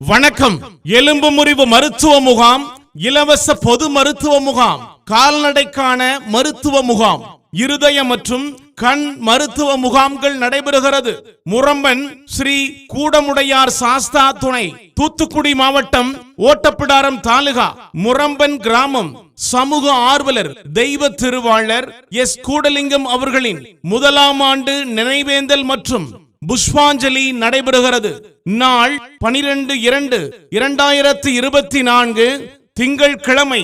வணக்கம். எலும்பு முறிவு மருத்துவ முகாம் இலவச பொது மருத்துவ முகாம் கால்நடைக்கான மருத்துவ முகாம் இருதய மற்றும் கண் மருத்துவ முகாம்கள் நடைபெறுகிறது. முரம்பன் ஸ்ரீ கூடமுடையார் சாஸ்தா துணை தூத்துக்குடி மாவட்டம் ஓட்டப்பிடாரம் தாலுகா முரம்பன் கிராமம். சமூக ஆர்வலர் தெய்வ திருவாளர் எஸ். கூடலிங்கம் அவர்களின் முதலாம் ஆண்டு நினைவேந்தல் மற்றும் புஷ்பாஞ்சலி நடைபெறுகிறது. நாள் பனிரெண்டு இரண்டு இரண்டாயிரத்தி இருபத்தி நான்கு திங்கள் கிழமை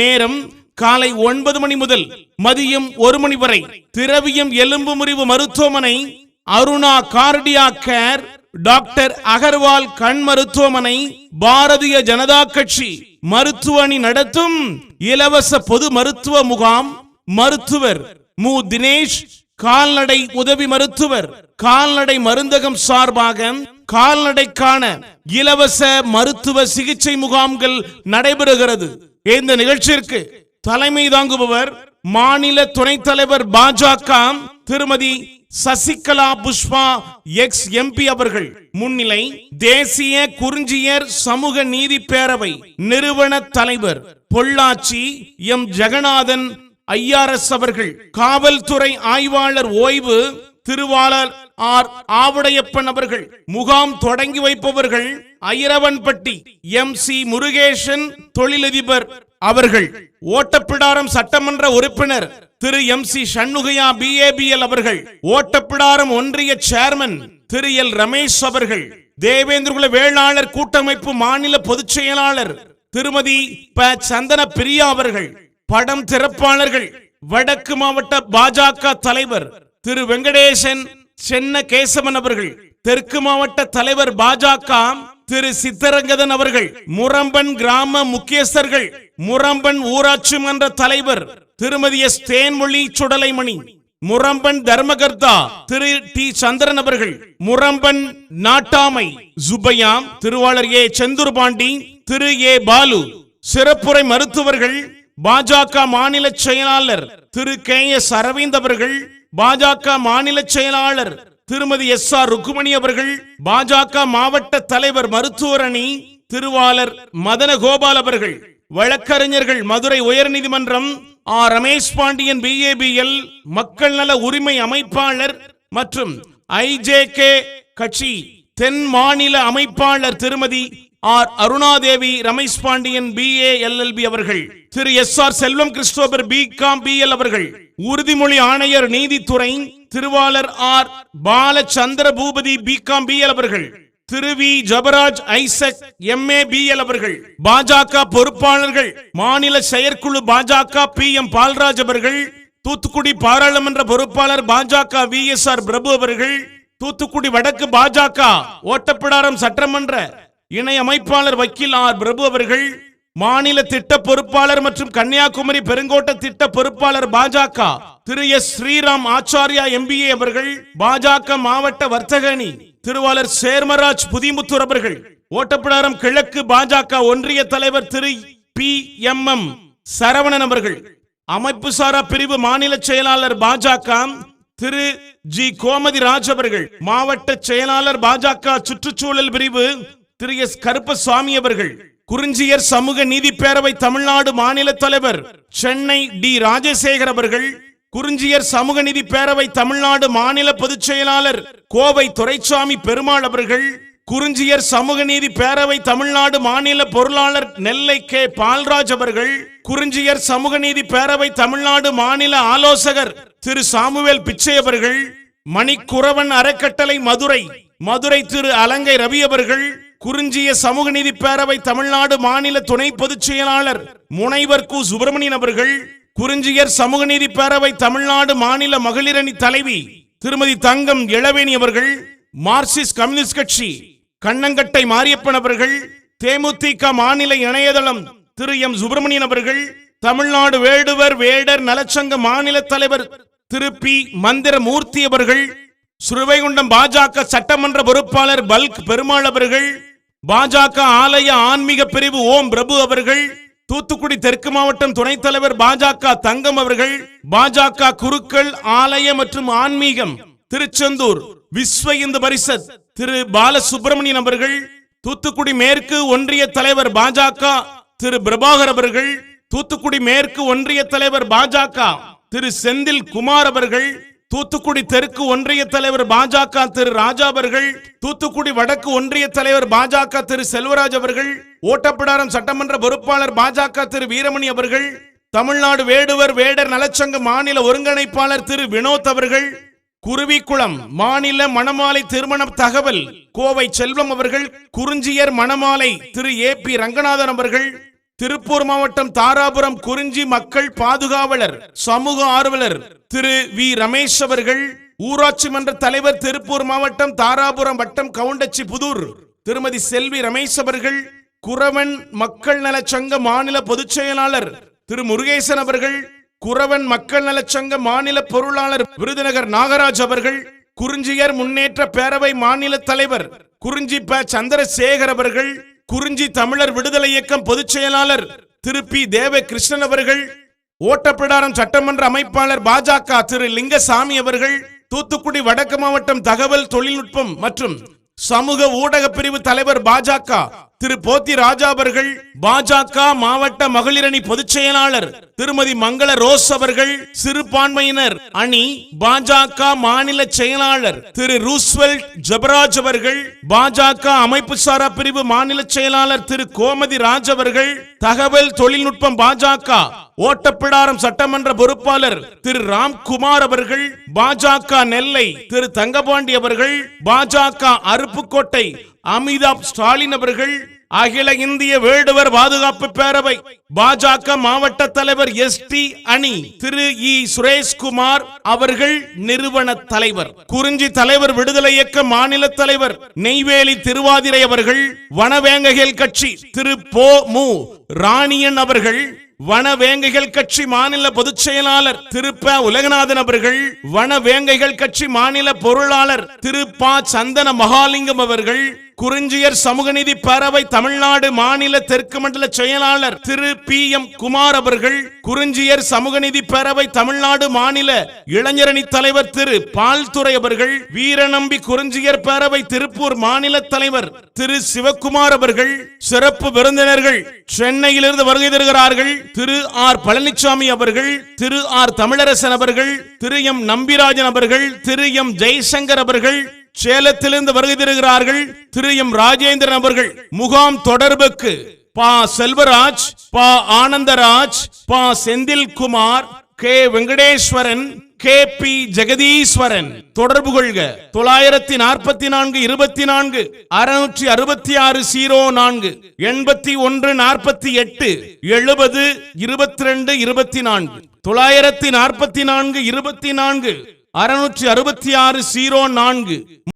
நேரம் காலை ஒன்பது மணி முதல் மதியம் ஒரு மணி வரை. திரவியம் எலும்பு முறிவு மருத்துவமனை Aruna Cardia Care doctor Agarwal கண் மருத்துவமனை பாரதிய ஜனதா கட்சி மருத்துவ அணி நடத்தும் இலவச பொது மருத்துவ முகாம் மருத்துவர் மு. தினேஷ் கால்நடை உதவி மருத்துவர் கால்நடை மருந்தகம் சார்பாக கால்நடைக்கான இலவச மருத்துவ சிகிச்சை முகாம்கள் நடைபெறுகிறது. இந்த நிகழ்ச்சிக்கு தலைமை தாங்குபவர் மாநில துணைத் தலைவர் பாஜக திருமதி சசிகலா புஷ்பா எக்ஸ் எம்பி அவர்கள். முன்னிலை தேசிய குறிஞ்சியர் சமூக நீதி பேரவை நிறுவன தலைவர் பொள்ளாச்சி எம். ஜெகநாதன் ஐஆர்எஸ் அவர்கள் காவல்துறை ஆய்வாளர் ஓய்வு திருவாளர் ஆர். ஆவுடையப்பன் அவர்கள் முகாம் தொடங்கி வைப்பவர்கள் ஐரவன்பட்டி எம். சி. முருகேசன் தொழிலதிபர் அவர்கள் ஓட்டப்பிடாரம் சட்டமன்ற உறுப்பினர் Thiru. M. C. Shanmugaiah BABL அவர்கள் ஓட்டப்பிடாரம் ஒன்றிய சேர்மன் திரு. எல். ரமேஷ் அவர்கள் தேவேந்திரகுல வேளாளர் கூட்டமைப்பு மாநில பொதுச் செயலாளர் திருமதி ப. சந்தன பிரியா அவர்கள் படம் திறப்பாளர்கள் வடக்கு மாவட்ட பாஜக தலைவர் திரு வெங்கடேசன் சென்ன கேசவன் அவர்கள் தெற்கு மாவட்ட தலைவர் பாஜக திரு சித்தரங்கதன் அவர்கள் முரம்பன் கிராம முக்கியஸ்தர்கள் முரம்பன் ஊராட்சி மன்ற தலைவர் திருமதி எஸ். தேன்மொழி சுடலைமணி முரம்பன் தர்மகர்த்தா திரு டி. சந்திரன் அவர்கள் முரம்பன் நாட்டாமை சுப்பையாம் திருவாளர் ஏ. செந்தூர் பாண்டி திரு ஏ. பாலு சிறப்புரை மருத்துவர்கள் பாஜக மாநில செயலாளர் திரு கே எஸ் அரவிந்த் அவர்கள் பாஜக மாநில செயலாளர் திருமதி எஸ் ஆர் ருக்குமணி அவர்கள் பாஜக மாவட்ட தலைவர் மருத்துவர் அணி திருவாளர் மதன கோபால் அவர்கள் வழக்கறிஞர்கள் மதுரை உயர்நீதிமன்றம் ஆர் ரமேஷ் பாண்டியன் பிஏபிஎல் மக்கள் நல உரிமை அமைப்பாளர் மற்றும் ஐஜேகே கட்சி தென் மாநில அமைப்பாளர் Thirumathi R. Arunadevi Ramesh Pandian B. A. LLB அவர்கள் Thiru. S. R. Selvam Christopher B. Com. BL அவர்கள் உறுதிமொழி ஆணையர் நீதித்துறை Thiruvalar R. Balachandra Boopathi B. Com. BL அவர்கள் Thiru. V. Jabaraj Isaac B. L. அவர்கள் பாஜக பொறுப்பாளர்கள் மாநில செயற்குழு பாஜக பி. எம். பால்ராஜ் அவர்கள் தூத்துக்குடி பாராளுமன்ற பொறுப்பாளர் பாஜக வி. எஸ். ஆர். பிரபு அவர்கள் தூத்துக்குடி வடக்கு பாஜக ஓட்டப்பிடாரம் சட்டமன்ற இணை அமைப்பாளர் வக்கீல் ஆர். பிரபு அவர்கள் மாநில திட்ட பொறுப்பாளர் மற்றும் கன்னியாகுமரி பெருங்கோட்ட திட்ட பொறுப்பாளர் பாஜக திரு. எஸ். ஸ்ரீராம் ஆச்சாரியா எம்பிஏ அவர்கள் பாஜக மாவட்ட வர்த்தகணி திருவாளர் சேர்மராஜ் புதிமுத்தூர் அவர்கள் ஓட்டப்பிடாரம் கிழக்கு பாஜக ஒன்றிய தலைவர் திரு. பி. எம். எம். சரவணன் அவர்கள் அமைப்பு சாரா பிரிவு மாநில செயலாளர் பாஜக திரு. ஜி. கோமதி ராஜ் அவர்கள் மாவட்ட செயலாளர் பாஜக சுற்றுச்சூழல் பிரிவு திரு எஸ் கருப்பசாமி அவர்கள் குறிஞ்சியர் சமூக நீதி பேரவை தமிழ்நாடு மாநில தலைவர் சென்னை டி ராஜசேகர் அவர்கள் குறிஞ்சியர் சமூக நீதி பேரவை தமிழ்நாடு மாநில பொதுச் செயலாளர் கோவை துரைசாமி பெருமாள் அவர்கள் குறிஞ்சியர் சமூக நீதி பேரவை தமிழ்நாடு மாநில பொருளாளர் நெல்லை கே பால்ராஜ் அவர்கள் குறிஞ்சியர் சமூக நீதி பேரவை தமிழ்நாடு மாநில ஆலோசகர் திரு சாமுவேல் பிச்சை அவர்கள் மணிக்குறவன் அறக்கட்டளை மதுரை மதுரை திரு அலங்கை ரவி அவர்கள் குறிஞ்சிய சமூக நீதி பேரவை தமிழ்நாடு மாநில துணை பொதுச் செயலாளர் முனைவர் கு. சுப்பிரமணியன் அவர்கள் குறிஞ்சியர் சமூக நீதி பேரவை தமிழ்நாடு மாநில மகளிரணி தலைவி திருமதி தங்கம் இளவேணி அவர்கள் மார்க்சிஸ்ட் கம்யூனிஸ்ட் கட்சி கண்ணங்கட்டை மாரியப்பன் அவர்கள் தேமுதிக மாநில இணையதளம் திரு. எம். சுப்பிரமணியன் அவர்கள் தமிழ்நாடு வேடுவர் வேடர் நலச்சங்க மாநில தலைவர் திரு. பி. மந்திர மூர்த்தி அவர்கள் சுருவைகுண்டம் பாஜக சட்டமன்ற பொறுப்பாளர் பல்க் பெருமாள் அவர்கள் பாஜக ஆலய ஆன்மீக பிரிவு ஓம் பிரபு அவர்கள் தூத்துக்குடி தெற்கு மாவட்டம் துணைத் தலைவர் பாஜக தங்கம் அவர்கள் பாஜக குருக்கள் ஆலய மற்றும் ஆன்மீகம் திருச்செந்தூர் விஸ்வ இந்து பரிசத் திரு பாலசுப்பிரமணியன் அவர்கள் தூத்துக்குடி மேற்கு ஒன்றிய தலைவர் பாஜக திரு பிரபாகர் அவர்கள் தூத்துக்குடி மேற்கு ஒன்றிய தலைவர் பாஜக திரு செந்தில் குமார் அவர்கள் தூத்துக்குடி தெற்கு ஒன்றிய தலைவர் பாஜக திரு ராஜா அவர்கள் தூத்துக்குடி வடக்கு ஒன்றிய தலைவர் பாஜக திரு செல்வராஜ் அவர்கள் ஓட்டப்பிடாரம் சட்டமன்ற பொறுப்பாளர் பாஜக திரு வீரமணி அவர்கள் தமிழ்நாடு வேடுவர் வேடர் நலச்சங்க மாநில ஒருங்கிணைப்பாளர் திரு வினோத் அவர்கள் குருவிக்குளம் மாநில மணமாலை திருமண தகவல் கோவை செல்வம் அவர்கள் குறிஞ்சியர் மணமாலை திரு ஏ பி ரங்கநாதன் அவர்கள் திருப்பூர் மாவட்டம் தாராபுரம் குறிஞ்சி மக்கள் பாதுகாவலர் சமூக ஆர்வலர் திரு வி. ரமேஷ் அவர்கள் ஊராட்சி மன்ற தலைவர் திருப்பூர் மாவட்டம் தாராபுரம் வட்டம் கவுண்டச்சி புதூர் திருமதி செல்வி ரமேஷ் அவர்கள் குறவன் மக்கள் நலச்சங்க மாநில பொதுச் செயலாளர் திரு முருகேசன் அவர்கள் குறவன் மக்கள் நல சங்க மாநில பொருளாளர் விருதுநகர் நாகராஜ் அவர்கள் குறிஞ்சியர் முன்னேற்ற பேரவை மாநில தலைவர் குறிஞ்சி ப. சந்திரசேகர் அவர்கள் குறிஞ்சி தமிழர் விடுதலை இயக்கம் பொதுச் செயலாளர் திரு பி தேவ கிருஷ்ணன் அவர்கள் ஓட்டப்பிடாரம் சட்டமன்ற அமைப்பாளர் பாஜக திரு லிங்கசாமி அவர்கள் தூத்துக்குடி வடக்கு மாவட்டம் தகவல் தொழில்நுட்பம் மற்றும் சமூக ஊடக பிரிவு தலைவர் பாஜக திரு போத்தி ராஜா அவர்கள் பாஜக மாவட்ட மகளிரணி பொதுச் செயலாளர் திருமதி மங்கள ரோஸ் அவர்கள் சிறுபான்மையினர் அணி பாஜக மாநில செயலாளர் திரு ரூஸ்வெல்ட் ஜபராஜ் அவர்கள் பாஜக அமைப்பு சாரா பிரிவு மாநில செயலாளர் திரு கோமதி ராஜ் அவர்கள் தகவல் தொழில்நுட்பம் பாஜக ஓட்டப்பிடாரம் சட்டமன்ற பொறுப்பாளர் திரு ராம்குமார் அவர்கள் பாஜக நெல்லை திரு தங்கபாண்டி அவர்கள் பாஜக அருப்புக்கோட்டை அமிதாப் ஸ்டாலின் அவர்கள் அகில இந்திய வேடுவர் பாதுகாப்பு பேரவை பாஜக மாவட்ட தலைவர் எஸ் டி அணி திரு இ சுரேஷ்குமார் அவர்கள் நிறுவன தலைவர். குறிஞ்சி தலைவர் விடுதலை இயக்க மாநில தலைவர் நெய்வேலி திருவாதிரை அவர்கள் வனவேங்கைகள் கட்சி திரு போ மு ராணியன் அவர்கள் வனவேங்கைகள் கட்சி மாநில பொதுச் செயலாளர் திருப்ப உலகநாதன் அவர்கள் வனவேங்கைகள் கட்சி மாநில பொருளாளர் திரு ப சந்தன மகாலிங்கம் அவர்கள் குறிஞ்சியர் சமூகநீதி பேரவை தமிழ்நாடு மாநில தெற்கு மண்டல செயலாளர் திரு பி எம் குமார் அவர்கள் குறிஞ்சியர் சமூக நீதி பேரவை தமிழ்நாடு மாநில இளைஞரணி தலைவர் திரு பால்துறை அவர்கள் வீரநம்பி குறிஞ்சியர் பேரவை திருப்பூர் மாநில தலைவர் திரு சிவக்குமார் அவர்கள் சிறப்பு விருந்தினர்கள் சென்னையிலிருந்து வருகை தருகிறார்கள் திரு ஆர் பழனிசாமி அவர்கள் திரு ஆர் தமிழரசன் அவர்கள் திரு எம் நம்பிராஜன் அவர்கள் திரு எம் ஜெய்சங்கர் அவர்கள் சேலத்திலிருந்து வருகை தருகிறார்கள் திரு எம் ராஜேந்திரன் அவர்கள். முகாம் தொடர்புக்கு பா செல்வராஜ் பா ஆனந்தராஜ் பா Senthilkumar K Venkateswaran K P Jagadeeswaran. தொடர்பு கொள்க. தொள்ளாயிரத்தி நாற்பத்தி நான்கு இருபத்தி நான்கு அறுநூற்றி அறுபத்தி ஆறு ஜீரோ நான்கு எண்பத்தி ஒன்று நாற்பத்தி எட்டு எழுபது இருபத்தி ரெண்டு இருபத்தி நான்கு தொள்ளாயிரத்தி நாற்பத்தி நான்கு இருபத்தி நான்கு அறுநூற்றி அறுபத்தி ஆறு ஜீரோ நான்கு.